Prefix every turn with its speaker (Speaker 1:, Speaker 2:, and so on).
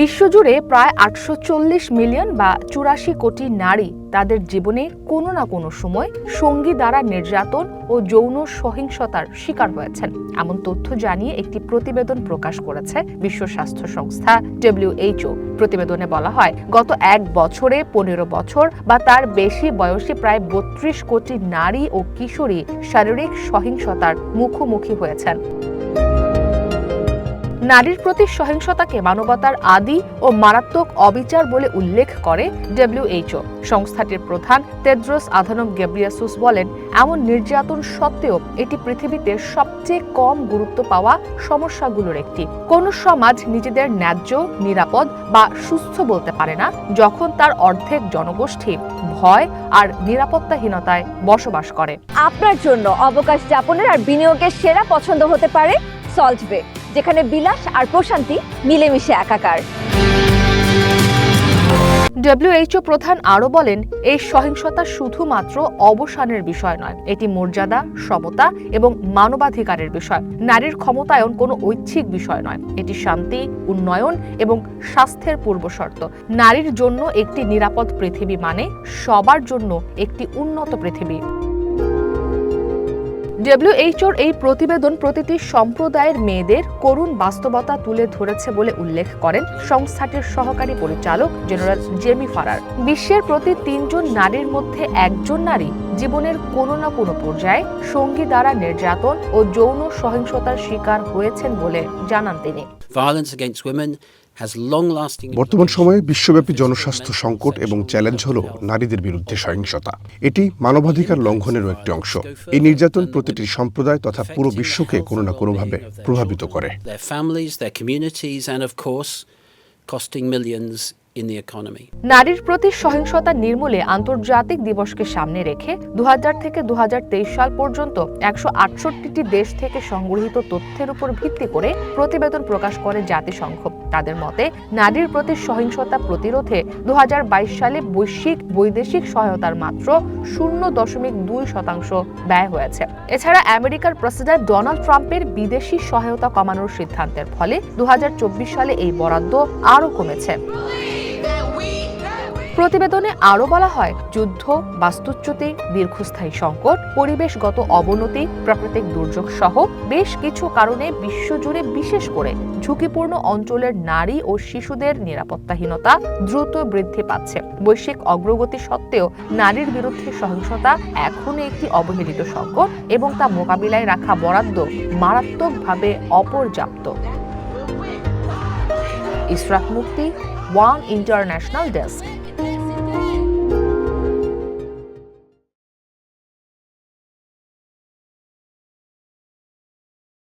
Speaker 1: বিশ্বজুড়ে প্রায় আটশো চল্লিশ মিলিয়ন বা চুরাশি কোটি নারী তাদের জীবনে কোনো না কোনো সময় সঙ্গী দ্বারা নির্যাতন ও যৌন সহিংসতার শিকার হয়েছেন, এমন তথ্য জানিয়ে একটি প্রতিবেদন প্রকাশ করেছে বিশ্ব স্বাস্থ্য সংস্থা ডব্লিউএইচও প্রতিবেদনে বলা হয়, গত এক বছরে পনেরো বছর বা তার বেশি বয়সী প্রায় বত্রিশ কোটি নারী ও কিশোরী শারীরিক সহিংসতার মুখোমুখি হয়েছেন। নারীর প্রতি সহিংসতাকে মানবতার আদি ও মারাত্মক অবিচার বলে উল্লেখ করে ডব্লিউএইচও সংস্থাটির প্রধান তেদ্রোস আধানম গেব্রিয়াসুস বলেন, এমন নির্যাতন সত্ত্বেও এটি পৃথিবীতে সবচেয়ে কম গুরুত্ব পাওয়া সমস্যাগুলোর একটি। কোন সমাজ নিজেদের ন্যায্য, নিরাপদ বা সুস্থ বলতে পারে না যখন তার অর্ধেক জনগোষ্ঠী ভয় আর নিরাপত্তাহীনতায় বসবাস করে।
Speaker 2: আপনার জন্য অবকাশ যাপনের আর বিনিয়োগের সেরা পছন্দ হতে পারে সল্ট বে যেখানে বিলাস আর প্রশান্তি মিলেমিশে একাকার।
Speaker 1: ডব্লিউএইচও প্রধান আরও বলেন, এই সহিংসতা শুধুমাত্র অবসানের বিষয় নয়, এটি মর্যাদা, সমতা এবং মানবাধিকারের বিষয়। নারীর ক্ষমতায়ন কোনো ঐচ্ছিক বিষয় নয়, এটি শান্তি, উন্নয়ন এবং স্বাস্থ্যের পূর্বশর্ত নারীর জন্য একটি নিরাপদ পৃথিবী মানে সবার জন্য একটি উন্নত পৃথিবী। ডব্লিউএইচওর এই প্রতিবেদন প্রতিটি সম্প্রদায়ের মেয়েদের করুণ বাস্তবতা তুলে ধরেছে বলে উল্লেখ করেন সংস্থাটির সহকারী পরিচালক জেনারেল জেমি ফারার। বিশ্বের প্রতি তিনজন নারীর মধ্যে একজন নারী জীবনের কোনো না কোনো পর্যায়ে সঙ্গী দ্বারা নির্যাতন ও যৌন সহিংসতার শিকার হয়েছেন বলে জানান তিনি।
Speaker 3: বর্তমান সময়ে বিশ্বব্যাপী জনস্বাস্থ্য সংকট এবং চ্যালেঞ্জ হল নারীদের বিরুদ্ধে সহিংসতা। এটি মানবাধিকার লঙ্ঘনেরও একটি অংশ। এই নির্যাতন প্রতিটি সম্প্রদায় তথা পুরো বিশ্বকে কোনো না কোনোভাবে প্রভাবিত করে।
Speaker 4: In the economy.
Speaker 1: নারীর প্রতি সহিংসতা নির্মূলে আন্তর্জাতিক দিবসকে সামনে রেখে দু হাজার থেকে দুহাজার তেইশ সাল পর্যন্ত একশো আটষট্টিটি দেশ থেকে সংগৃহীত তথ্যের উপর ভিত্তি করে প্রতিবেদন প্রকাশ করে জাতিসংঘ। তাদের মতে, নারীর প্রতি সহিংসতা প্রতিরোধে দু হাজার বাইশ সালে বৈশ্বিক, বৈদেশিক সহায়তার মাত্র শূন্য দশমিক দুই শতাংশ ব্যয় হয়েছে। এছাড়া আমেরিকার প্রেসিডেন্ট ডোনাল্ড ট্রাম্পের বিদেশি সহায়তা কমানোর সিদ্ধান্তের ফলে দু হাজার চব্বিশ সালে এই বরাদ্দ আরও কমেছে। প্রতিবেদনে আরও বলা হয়, যুদ্ধ, বাস্তুচ্যুতি, দীর্ঘস্থায়ী সংকট, পরিবেশগত অবনতি, প্রাকৃতিক দুর্যোগ সহ বেশ কিছু কারণে বিশ্বজুড়ে বিশেষ করে ঝুঁকিপূর্ণ অঞ্চলের নারী ও শিশুদের নিরাপত্তাহীনতা দ্রুত বৃদ্ধি পাচ্ছে। বৈশ্বিক অগ্রগতি সত্ত্বেও নারীর বিরুদ্ধে সহিংসতা এখনও একটি অবহেলিত সংকট এবং তা মোকাবিলায় রাখা বরাদ্দ মারাত্মকভাবে অপর্যাপ্ত। ইসরাক মুক্তি ওয়ান ইন্টারন্যাশনাল ডেস্ক।